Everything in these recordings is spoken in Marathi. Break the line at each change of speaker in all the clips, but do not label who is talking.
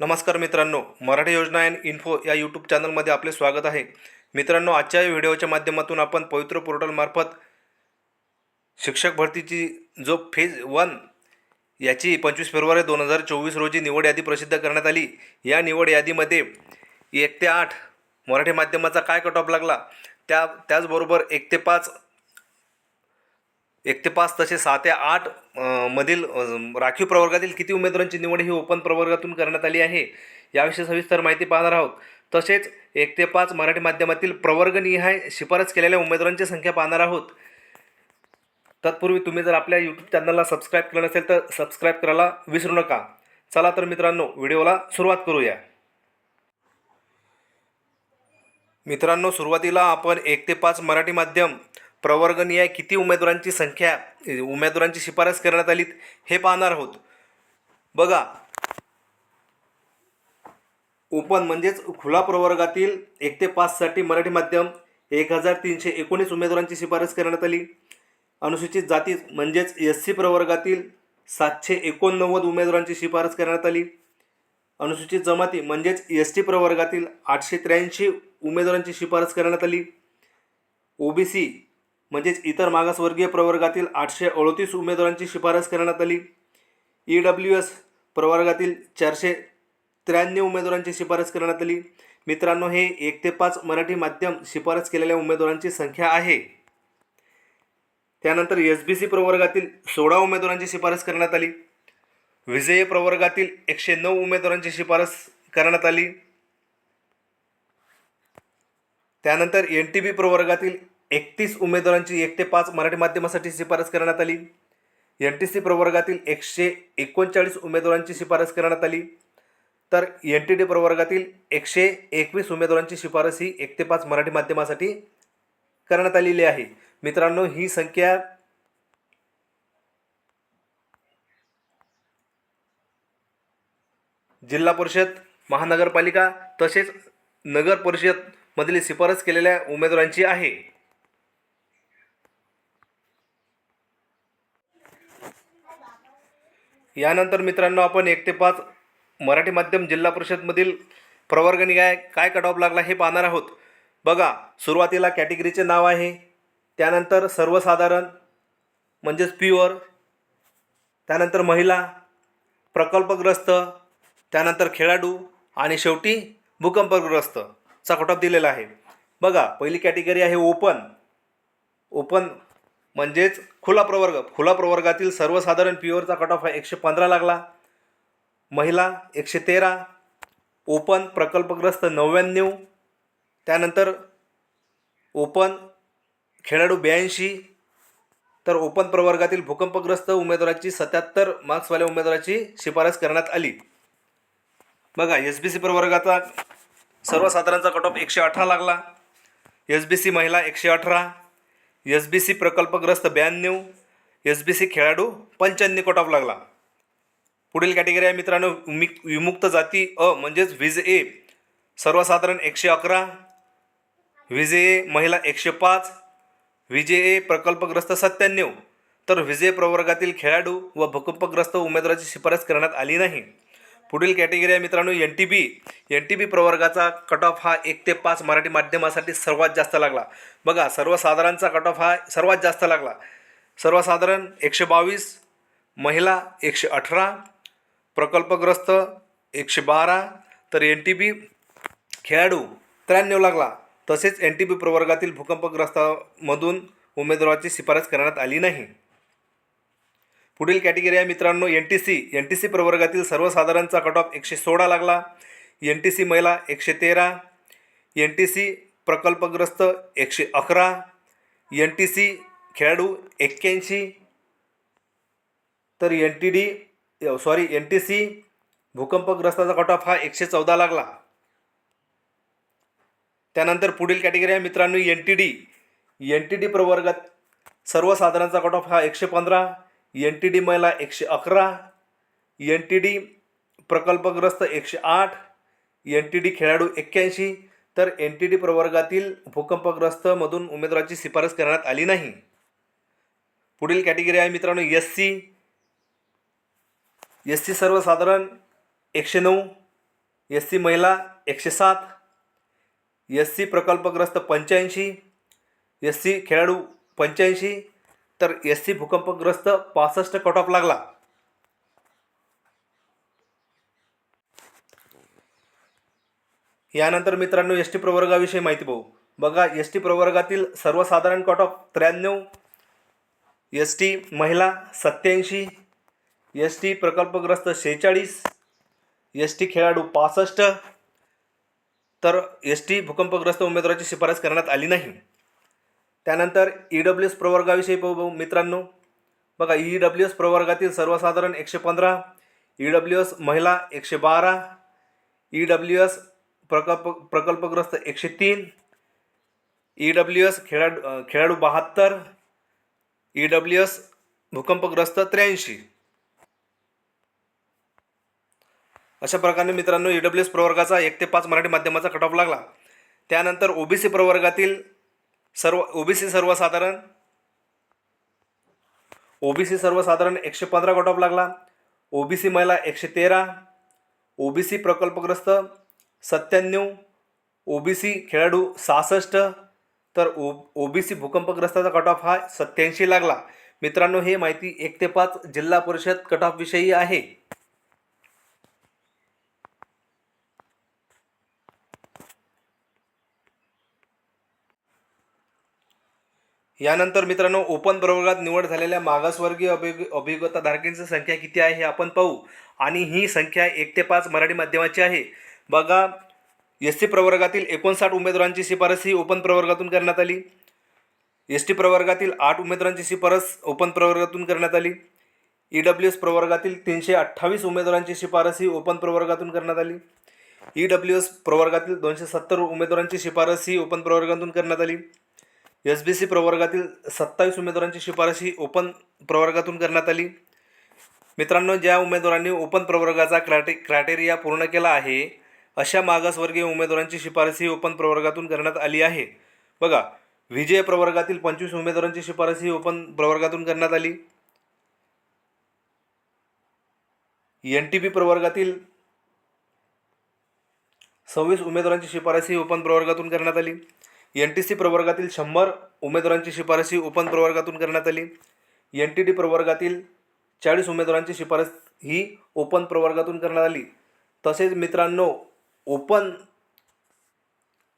नमस्कार मित्रांनो मराठी योजना अँड इन्फो या यूट्यूब चॅनलमध्ये आपले स्वागत आहे. मित्रांनो आजच्या व्हिडिओच्या माध्यमातून आपण पवित्र पोर्टलमार्फत शिक्षक भरतीची जो फेज वन याची पंचवीस फेब्रुवारी दोन हजार चोवीस रोजी निवड यादी प्रसिद्ध करण्यात आली. या निवड यादीमध्ये एक ते आठ मराठी माध्यमाचा काय कट ऑफ लागला? त्या त्याचबरोबर एक ते पाच एक ते पाच तसे सहा ते आठ मधील राखीव प्रवर्गातील किती उमेदवारांची निवड ही ओपन प्रवर्गातून करण्यात आली आहे याविषयी सविस्तर माहिती पाहणार आहोत. तसेच एक ते पाच मराठी माध्यमातील प्रवर्गनिहाय शिफारस केलेल्या उमेदवारांची संख्या पाहणार आहोत. तत्पूर्वी तुम्ही जर आपल्या यूट्यूब चॅनलला सबस्क्राईब केलं नसेल तर सबस्क्राईब करायला विसरू नका. चला तर मित्रांनो व्हिडिओला सुरुवात करूया. मित्रांनो सुरुवातीला आपण एक ते पाच मराठी माध्यम प्रवर्गनीय किती उमेदवारांची संख्या उमेदवारांची शिफारस करण्यात आली हे पाहणार आहोत. बघा. ओपन म्हणजेच खुला प्रवर्गातील एक ते पाचसाठी मराठी माध्यम एक हजार तीनशे एकोणीस उमेदवारांची शिफारस करण्यात आली. अनुसूचित जाती म्हणजेच एस सी प्रवर्गातील सातशे एकोणनव्वद उमेदवारांची शिफारस करण्यात आली. अनुसूचित जमाती म्हणजेच एस टी प्रवर्गातील आठशे त्र्याऐंशी उमेदवारांची शिफारस करण्यात आली. ओबीसी म्हणजेच इतर मागासवर्गीय प्रवर्गातील आठशे अडतीस उमेदवारांची शिफारस करण्यात आली. ई डब्ल्यू एस प्रवर्गातील चारशे त्र्याण्णव उमेदवारांची शिफारस करण्यात आली. मित्रांनो हे एक ते पाच मराठी माध्यम शिफारस केलेल्या उमेदवारांची संख्या आहे. त्यानंतर एस बी सी प्रवर्गातील सोळा उमेदवारांची शिफारस करण्यात आली. विजय प्रवर्गातील एकशे नऊ उमेदवारांची शिफारस करण्यात आली. त्यानंतर एन टी बी प्रवर्गातील एकतीस उमेदवारांची एक ते पाच मराठी माध्यमासाठी शिफारस करण्यात आली. एन टी सी प्रवर्गातील एकशे एकोणचाळीस उमेदवारांची शिफारस करण्यात आली. तर एन टी डी प्रवर्गातील एकशे एकवीस उमेदवारांची शिफारस ही एक ते पाच मराठी माध्यमासाठी करण्यात आलेली आहे. मित्रांनो ही संख्या जिल्हा परिषद महानगरपालिका तसेच नगर परिषदमधील शिफारस केलेल्या उमेदवारांची आहे. यानंतर मित्रांनो आपण एक ते पाच मराठी माध्यम जिल्हा परिषदमधील प्रवर्गणी काय कट ऑफ लागला हे पाहणार आहोत. बघा सुरुवातीला कॅटेगरीचे नाव आहे त्यानंतर सर्वसाधारण म्हणजेच प्युअर त्यानंतर महिला प्रकल्पग्रस्त त्यानंतर खेळाडू आणि शेवटी भूकंपग्रस्त. चा कट ऑफ दिलेला आहे. बघा पहिली कॅटेगरी आहे ओपन ओपन म्हणजेच खुला प्रवर्ग. खुला प्रवर्गातील सर्वसाधारण प्युअरचा कट ऑफ हा एकशे पंधरा लागला. महिला एकशे तेरा ओपन प्रकल्पग्रस्त नव्याण्णव त्यानंतर ओपन खेळाडू ब्याऐंशी तर ओपन प्रवर्गातील भूकंपग्रस्त उमेदवाराची सत्याहत्तर मार्क्सवाल्या उमेदवाराची शिफारस करण्यात आली. बघा एस बी सी प्रवर्गाचा सर्वसाधारणचा कट ऑफ एकशे अठरा लागला. एस बी सी महिला एकशे अठरा एस बी सी प्रकल्पग्रस्त ब्याण्णव एस बी सी खेळाडू पंच्याण्णव कट ऑफ लागला. पुढील कॅटेगरी आहे मित्रांनो विमुक विमुक्त जाती अ म्हणजेच विज ए. सर्वसाधारण एकशे अकरा व्हिजे ए महिला एकशे पाच व्हिजे ए प्रकल्पग्रस्त सत्त्याण्णव. तर विजे प्रवर्गातील खेळाडू व भूकंपग्रस्त उमेदवाराची शिफारस करण्यात आली नाही. पुढील कॅटेगरी आहे मित्रांनो N T B N T B प्रवर्गाचा cut off हा एक ते पाच मराठी माध्यमासाठी सर्वात जास्त लागला. बघा सर्वसाधारणचा कट ऑफ हा सर्वात जास्त लागला. सर्वसाधारण एकशे बावीस महिला एकशे अठरा प्रकल्पग्रस्त एकशे बारा तर एन टी बी खेळाडू त्र्याण्णव लागला. तसेच एन टी बी प्रवर्गातील भूकंपग्रस्तामधून उमेदवाराची शिफारस करण्यात आली नाही. पुढील कॅटेगरी आहे मित्रांनो N T C N T C प्रवर्गातील सर्वसाधारणचा कट ऑफ एकशे सोळा लागला. एन टी सी महिला एकशे तेरा. एन टी सी प्रकल्पग्रस्त एकशे अकरा. एन टी सी खेळाडू एक्क्याऐंशी. तर N T D sorry N T C भूकंपग्रस्ताचा cut off हा एकशे चौदा लागला. त्यानंतर पुढील कॅटेगरी आहे मित्रांनो N T D N T D प्रवर्गात सर्वसाधारणचा कट ऑफ हा एकशे पंधरा. एन टी डी महिला एकशे अकरा एन टी डी प्रकल्पग्रस्त एकशे आठ एन टी डी खेळाडू एक्क्याऐंशी. तर एन टी डी प्रवर्गातील भूकंपग्रस्तमधून उमेदवाराची शिफारस करण्यात आली नाही. पुढील कॅटेगरी आहे मित्रांनो एस सी एस सी सर्वसाधारण एकशे नऊ एस सी महिला एकशे सात एस सी प्रकल्पग्रस्त पंच्याऐंशी एस सी खेळाडू पंच्याऐंशी तर एस सी भूकंपग्रस्त पासष्ट कट ऑफ लागला. यानंतर मित्रांनो एस टी प्रवर्गाविषयी माहिती पाहू. बघा एस टी प्रवर्गातील सर्वसाधारण कट ऑफ त्र्याण्णव एस टी महिला सत्याऐंशी एस टी प्रकल्पग्रस्त शेहेचाळीस एस टी खेळाडू पासष्ट. तर एस टी भूकंपग्रस्त उमेदवाराची शिफारस करण्यात आली नाही. त्यानंतर ई डब्ल्यू एस प्रवर्गाविषयी पाहू मित्रांनो बघा ई डब्ल्यू एस प्रवर्गातील सर्वसाधारण एकशे पंधरा ई डब्ल्यू एस महिला एकशे बारा ई डब्ल्यू एस प्रकल्प प्रकल्पग्रस्त एकशे तीन ई डब्ल्यू एस खेळाडू खेळाडू बहात्तर ई डब्ल्यू एस भूकंपग्रस्त त्र्याऐंशी. अशा प्रकारे मित्रांनो ई डब्ल्यू एस प्रवर्गाचा एक ते पाच मराठी माध्यमाचा कट ऑफ लागला. त्यानंतर ओबीसी प्रवर्गातील सर्व ओबीसी सर्वसाधारण? ओबीसी सर्वसाधारण एकशे पंधरा कट ऑफ लागला. ओबीसी महिला एकशे तेरा. ओबीसी प्रकल्पग्रस्त सत्त्याण्णव. ओबीसी खेळाडू सहासष्ट. तर ओ ओबीसी भूकंपग्रस्ताचा कट ऑफ हा सत्याऐंशी लागला. मित्रांनो हे माहिती एक ते पाच जिल्हा परिषद कट ऑफविषयी आहे. यानंतर मित्रांनो ओपन प्रवर्गात निवड झालेल्या मागासवर्गीय अभिग अभिगताधारकांची संख्या किती आहे हे आपण पाहू. आणि ही संख्या एक ते पाच मराठी माध्यमाची आहे. बघा एस टी प्रवर्गातील एकोणसाठ उमेदवारांची शिफारस ही ओपन प्रवर्गातून करण्यात आली. एस टी प्रवर्गातील आठ उमेदवारांची शिफारस ओपन प्रवर्गातून करण्यात आली. ई डब्ल्यू एस प्रवर्गातील तीनशे अठ्ठावीस उमेदवारांची शिफारस ही ओपन प्रवर्गातून करण्यात आली. ई डब्ल्यू एस प्रवर्गातील दोनशे सत्तर उमेदवारांची शिफारस ही ओपन प्रवर्गातून करण्यात आली. एस बी सी प्रवर्गातील सत्तावीस उमेदवारांची शिफारस ही ओपन प्रवर्गातून करण्यात आली. मित्रांनो ज्या उमेदवारांनी ओपन प्रवर्गाचा क्राटे क्रायटेरिया पूर्ण केला आहे अशा मागासवर्गीय उमेदवारांची शिफारस ही ओपन प्रवर्गातून करण्यात आली आहे. बघा विजय प्रवर्गातील पंचवीस उमेदवारांची शिफारस ही ओपन प्रवर्गातून करण्यात आली. एन टी पी प्रवर्गातील सव्वीस उमेदवारांची शिफारस ही ओपन प्रवर्गातून करण्यात आली. एन टी सी प्रवर्गातील शंभर उमेदवारांची शिफारशी ओपन प्रवर्गातून करण्यात आली. एन टी डी प्रवर्गातील चाळीस उमेदवारांची शिफारस ही ओपन प्रवर्गातून करण्यात आली. तसेच मित्रांनो ओपन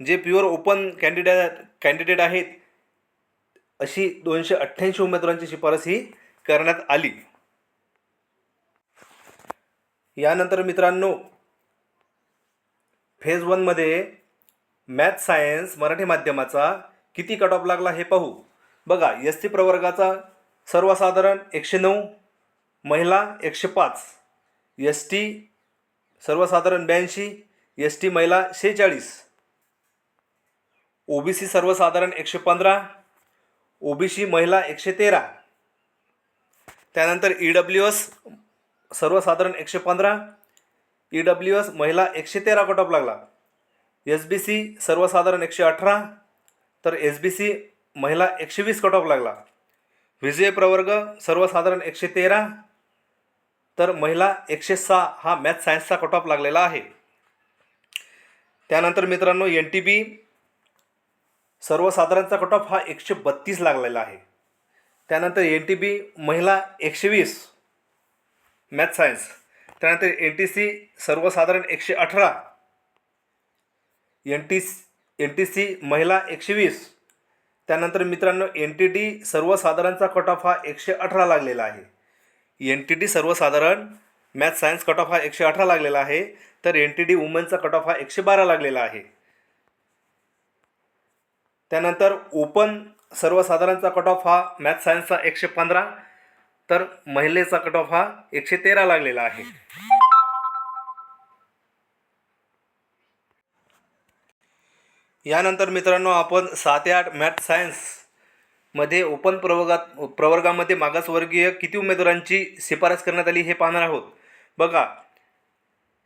जे प्युअर ओपन कॅन्डिडेट कॅन्डिडेट आहेत अशी दोनशे अठ्ठ्याऐंशी उमेदवारांची शिफारस ही करण्यात आली. यानंतर मित्रांनो फेज वनमध्ये मॅथ सायन्स मराठी माध्यमाचा किती कट ऑफ लागला हे पाहू. बघा एस टी प्रवर्गाचा सर्वसाधारण एकशे नऊ महिला एकशे पाच एस टी सर्वसाधारण ब्याऐंशी एस टी महिला शेहेचाळीस ओ बी सी सर्वसाधारण एकशे पंधरा ओ बी सी महिला एकशे तेरा त्यानंतर ई डब्ल्यू एस सर्वसाधारण एकशे पंधरा ई डब्ल्यू एस महिला एकशे तेरा कट ऑफ लागला. एस बी सी सर्वसाधारण एकशे अठरा तर एस बी सी महिला एकशे वीस कट ऑफ लागला. विजय प्रवर्ग सर्वसाधारण एकशे तेरा तर महिला एकशे सहा हा मॅथ सायन्सचा कट ऑफ लागलेला आहे. त्यानंतर मित्रांनो एन टी बी सर्वसाधारणचा कट ऑफ हा एकशे बत्तीस लागलेला आहे. त्यानंतर एन टी बी महिला एकशे वीस मॅथ सायन्स त्यानंतर एन टी सी सर्वसाधारण एकशे अठरा N T N T C महिला एकशे वीस. त्यानंतर मित्रांनो एन टी डी सर्वसाधारणचा कट ऑफ हा एकशे अठरा लागलेला आहे. एन टी डी सर्वसाधारण मॅथ सायन्स कट ऑफ हा एकशे अठरा लागलेला आहे. तर एन टी डी वुमनचा कट ऑफ हा एकशे बारा लागलेला आहे. त्यानंतर ओपन सर्वसाधारणचा कट ऑफ हा मॅथ सायन्सचा एकशे पंधरा. तर महिलेचा कट ऑफ हा एकशे तेरा लागलेला आहे. यानंतर मित्रांनो आपण सात ते आठ मॅथ सायन्समध्ये ओपन प्रवर्गात प्रवर्गामध्ये मागासवर्गीय किती उमेदवारांची शिफारस करण्यात आली हे पाहणार आहोत. बघा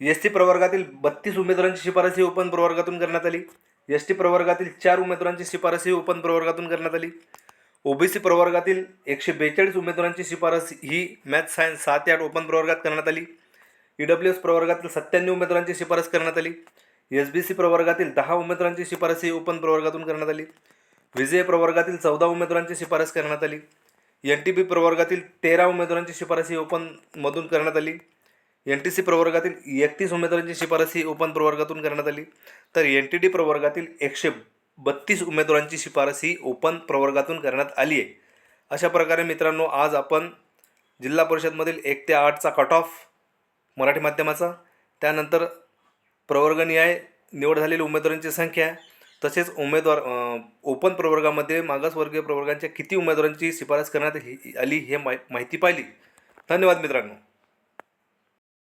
एस टी प्रवर्गातील बत्तीस उमेदवारांची शिफारस ही ओपन प्रवर्गातून करण्यात आली. एस टी प्रवर्गातील चार उमेदवारांची शिफारस ही ओपन प्रवर्गातून करण्यात आली. ओबीसी प्रवर्गातील एकशे बेचाळीस उमेदवारांची शिफारस ही मॅथ सायन्स सात ते आठ ओपन प्रवर्गात करण्यात आली. ई डब्ल्यू एस प्रवर्गातील सत्त्याण्णव उमेदवारांची शिफारस करण्यात आली. एस बी सी प्रवर्गातील दहा उमेदवारांची शिफारस ही ओपन प्रवर्गातून करण्यात आली. विजय प्रवर्गातील चौदा उमेदवारांची शिफारस करण्यात आली. एन टी बी प्रवर्गातील तेरा उमेदवारांची शिफारस ही ओपनमधून करण्यात आली. एन टी सी प्रवर्गातील एकतीस उमेदवारांची शिफारस ही ओपन प्रवर्गातून करण्यात आली. तर एन टी डी प्रवर्गातील एकशे बत्तीस उमेदवारांची शिफारस ही ओपन प्रवर्गातून करण्यात आली आहे. अशा प्रकारे मित्रांनो आज आपण जिल्हा परिषदमधील एक ते आठचा कट ऑफ मराठी माध्यमाचा त्यानंतर प्रवर्गनिहाय निवड झालेल्या उमेदवारांची संख्या तसेच उमेदवार ओपन प्रवर्गामध्ये मागासवर्गीय प्रवर्गांच्या किती उमेदवारांची शिफारस करण्यात ही- आली हे माहिती पाहिली. धन्यवाद मित्रांनो.